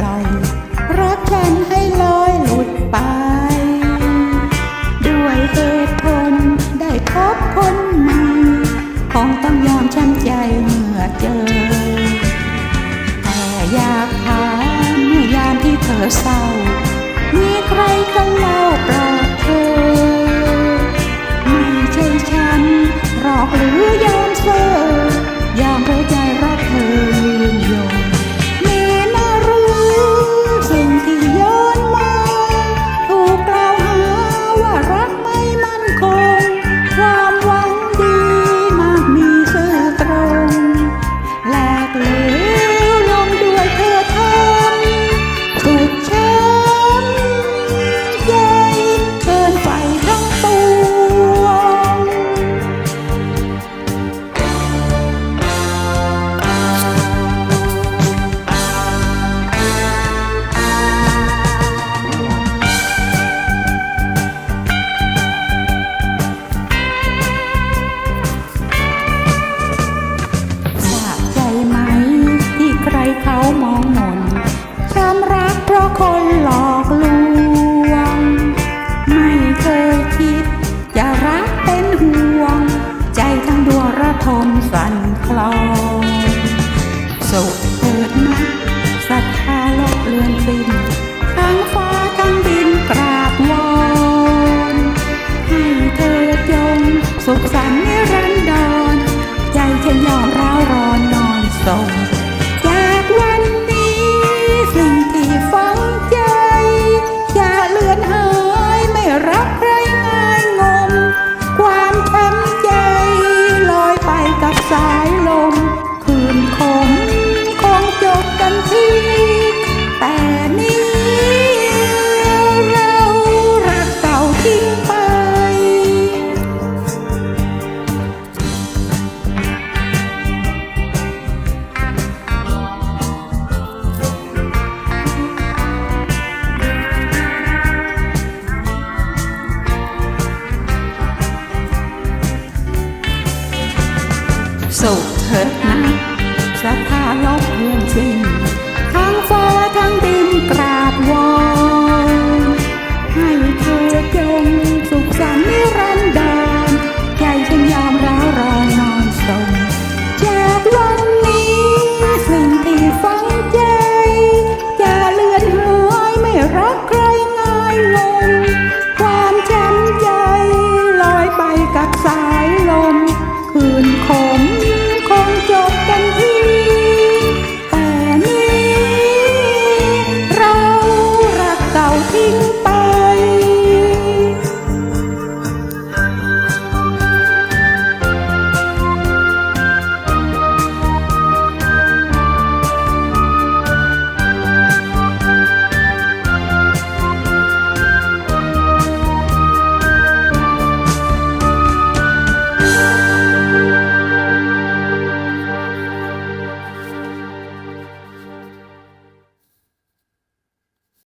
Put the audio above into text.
ปลรักกันให้ลอยหลุดไป ด้วยเหตุผลได้พบคนใหม่คงต้องยอมฉัน ทมสั่นคลอนสุข สุขเถิดนะสถาลกเพื่อนสิ้นทั้งฟ้าทั้งดินกราบวอนให้เธอจง